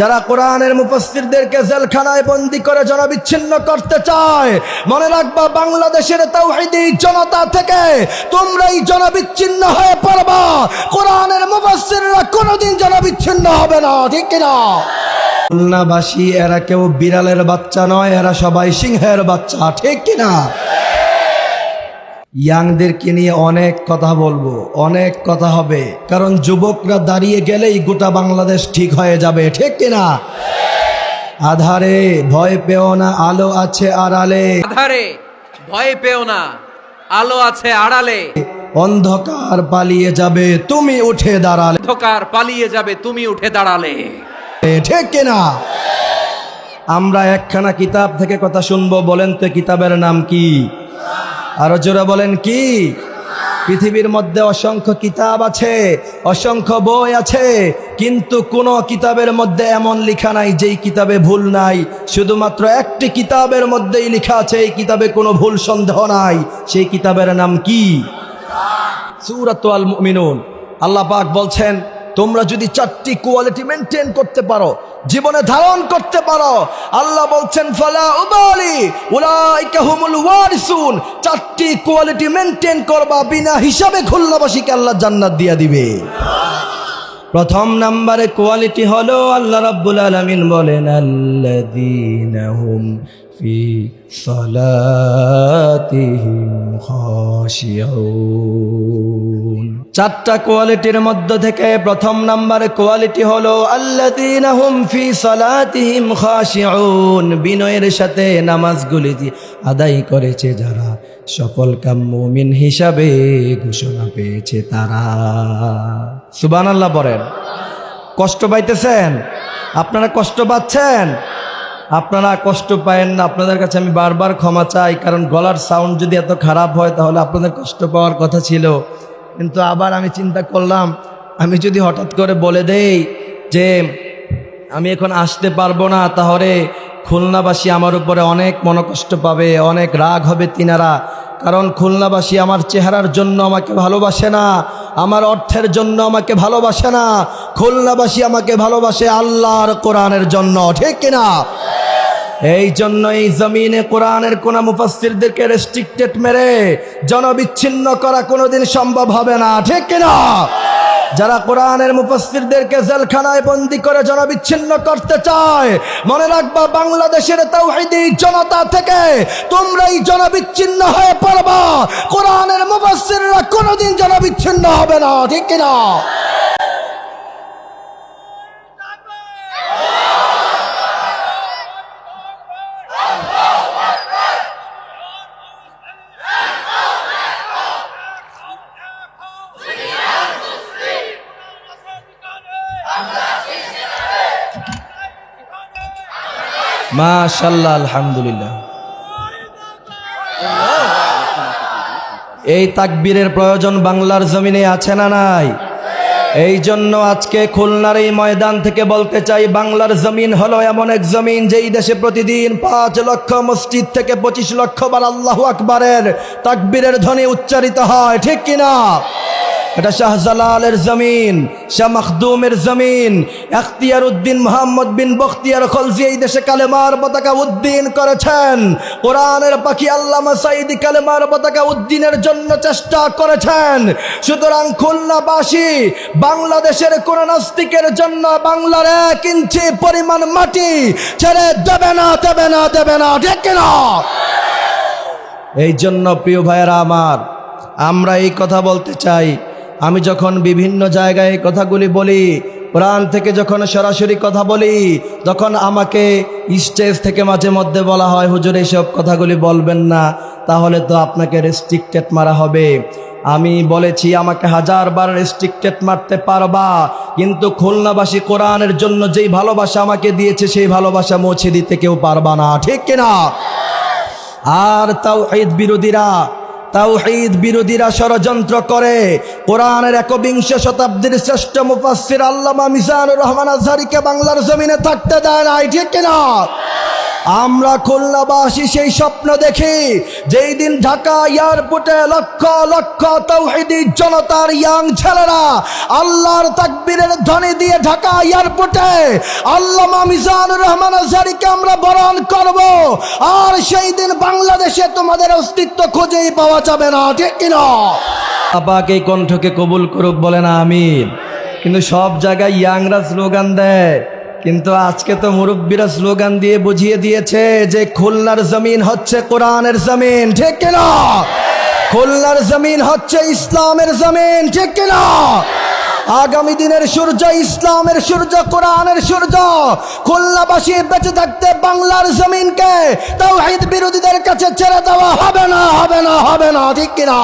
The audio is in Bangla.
যারা কোরআনের মুফাসসিরদেরকে জেলখানায় বন্দি করে জনবিচ্ছিন্ন করতে চায়, মনে রাখবা বাংলাদেশের তাওহীদি জনতা থেকে তোমরাই জনবিচ্ছিন্ন হয়ে পড়বা। কোরআনের মুফাসসিররা কোনোদিন জনবিচ্ছিন্ন হবে না, ঠিক কিনা? খুলনাবাসী, এরা কেউ বিড়ালের বাচ্চা নয়, এরা সবাই সিংহের বাচ্চা, ঠিক কিনা? ইয়াংদেরকে নিয়ে অনেক কথা বলব অনেক কথা হবে। কারণ যুবকরা দাঁড়িয়ে গেলেই গোটা বাংলাদেশ ঠিক হয়ে যাবে ঠিক কিনা? আধারে ভয় পেও না আলো আছে আড়ালে। আধারে ভয় পেও না আলো আছে আড়ালে। অন্ধকার পালিয়ে যাবে তুমি উঠে দাঁড়ালে। অন্ধকার পালিয়ে যাবে তুমি উঠে দাঁড়ালে। ঠিক কিনা? আমরা একখানা কিতাব থেকে কথা শুনব বলেন তো কিতাবের নাম কি? আরও জোরে বলেন কি? পৃথিবীর মধ্যে অসংখ্য কিতাব আছে, অসংখ্য বই আছে, কিন্তু কোন কিতাবের মধ্যে এমন লেখা নাই যেই কিতাবে ভুল নাই। শুধুমাত্র একটি কিতাবের মধ্যেই লেখা আছে, এই কিতাবে কোনো ভুল সন্দেহ নাই। সেই কিতাবের নাম কি? সুরাত আল মুমিনুন আল্লাহ পাক বলছেন তোমরা যদি চারটি কোয়ালিটি মেনটেন করতে পারো, জীবনে ধারণ করতে পারো, আল্লাহ বলছেন, ফালা উবালি উলাইকা হুমুল ওয়ারিসুন। চারটি কোয়ালিটি মেনটেন করবা, বিনা হিসাবে খুলনাবাসীকে আল্লাহ জান্নাত দিয়া দিবে। প্রথম নাম্বারে কোয়ালিটি হলো, আল্লাহ রাব্বুল আলামিন বলেন, আল্লাযীনা হুম ফি সালাতিহিম খাশিউন। চারটা কোয়ালিটির মধ্য থেকে প্রথম নাম্বারে কোয়ালিটি হলো বিনয়ের সাথে নামাজগুলি আদায় করেছে যারা। সকল কাম মুমিন হিসাবে ঘোষণা পেয়েছে তারা। সুবান আল্লাহ বলেন। কষ্ট পাইতেছেন? আপনারা কষ্ট পাচ্ছেন? আপনারা কষ্ট পায়েন না। আপনাদের কাছে আমি বারবার ক্ষমা চাই, কারণ গলার সাউন্ড যদি এত খারাপ হয়, তাহলে আপনাদের কষ্ট পাওয়ার কথা ছিল। কিন্তু আবার আমি চিন্তা করলাম, আমি যদি হঠাৎ করে বলে দেই যে আমি এখন আসতে পারব না, তাহলে খুলনাবাসী আমার উপরে অনেক মনকষ্ট পাবে, অনেক রাগ হবে তিনারা। কারণ খুলনাবাসী আমার চেহারার জন্য আমাকে ভালোবাসে না, আমার অর্থের জন্য আমাকে ভালোবাসে না, খুলনাবাসী আমাকে ভালোবাসে আল্লাহর কোরআনের জন্য, ঠিক কিনা? এই জন্য এই জমিনে কোরআনের কোন মুফাসসিরদেরকে রেস্ট্রিক্টেড মেরে জনবিচ্ছিন্ন করা কোনোদিন সম্ভব হবে না। ঠিক কিনা? যারা কোরআনের মুফাসসিরদেরকে জেলখানায় বন্দি করে জনবিচ্ছিন্ন করতে চায়, মনে রাখবা বাংলাদেশের তাওহীদি জনতা থেকে তোমরাই জনবিচ্ছিন্ন হয়ে পড়বা। কোরআনের মুফাসসিররা কোনোদিন জনবিচ্ছিন্ন হবে না। ঠিক কিনা? মাশাল্লাহ, আলহামদুলিল্লাহ। এই তাকবীরের প্রয়োজন বাংলার জমিনে আছে না নাই? এই জন্য আজকে খুলনার এই ময়দান থেকে বলতে চাই, বাংলার জমিন হলো এমন এক জমিন যেই দেশে প্রতিদিন পাঁচ লক্ষ মসজিদ থেকে পঁচিশ লক্ষ বার আল্লাহ আকবরের তাকবীরের ধ্বনি উচ্চারিত হয়, ঠিক কিনা? এটা শাহজালালের জমিন, শাহ মখদুমের জমিন। এখতিয়ার উদ্দিন মোহাম্মদ বিন বখতিয়ার খলজি এই দেশে কালেমার পতাকা উদ্দিন করেছেন। কোরআনের পাখি আল্লামা সাইদি কালেমার পতাকা উদ্দিনের জন্য চেষ্টা করেছেন। সুতরাং খুলনাবাসী, বাংলাদেশের কোন নাস্তিকের জন্য বাংলার এক ইঞ্চি পরিমাণ মাটি ছেড়ে দেবে না দেবে না দেবে না, ঠিক না এই জন্য প্রিয় ভাইয়েরা আমার, আমরা এই কথা বলতে চাই আমি যখন বিভিন্ন জায়গায় কথাগুলি বলি, কোরআন থেকে যখন সরাসরি কথা বলি, তখন আমাকে স্টেজ থেকে মাঝে মধ্যে বলা হয়, হুজুর এইসব কথাগুলি বলবেন না, তাহলে তো আপনাকে রেস্ট্রিক্টেড মারা হবে। আমি বলেছি, আমাকে হাজারবার রেস্ট্রিক্টেড মারতে পারবা, কিন্তু খুলনাবাসী কোরআনের জন্য যেই ভালোবাসা আমাকে দিয়েছে, সেই ভালোবাসা মুছে দিতে কেউ পারবা না। ঠিক কিনা? আর তাও ঈদ বিরোধীরা তাওহীদ বিরোধীরা ষড়যন্ত্র করে। কোরআনের একবিংশ শতাব্দীর শ্রেষ্ঠ মুফাসির আল্লামা মিজানুর রহমান আজহারিকে বাংলার জমিনে থাকতে দেয় না ঠিক কিনা? আমরা খুলনাবাসী সেই স্বপ্ন দেখি, যেই দিন ঢাকা এয়ারপোর্টে লক্ষ লক্ষ তৌহিদি জনতার ইয়াং ছেলেরা আল্লাহর তাকবীরের ধ্বনি দিয়ে ঢাকা এয়ারপোর্টে, আল্লামা মিজানুর রহমান আজহারিকে আমরা বরণ করব। আর সেই দিন বাংলাদেশে তোমাদের অস্তিত্ব খুঁজেই পাওয়া যাবে না, ঠিক কিনা? আপাকে এই কণ্ঠকে কবুল করুক, বলে না আমি কিন্তু সব জায়গায় ইয়াংরা স্লোগান দেয় কিন্তু আজকে তো মুরব্বীরা স্লোগান দিয়ে বুঝিয়ে দিয়েছে যে খুলনার জমিন হচ্ছে কোরআনের জমিন, ঠিক কিনা? খুলনার জমিন হচ্ছে ইসলামের জমিন, ঠিক কিনা? আগামী দিনের সূর্য ইসলামের সূর্য, কোরআনের সূর্য। খুলনাবাসী বেঁচে থাকতে বাংলার জমিনকে তাও বিরোধীদের কাছে ছেড়ে দেওয়া হবে না হবে না হবে না, ঠিক কিনা?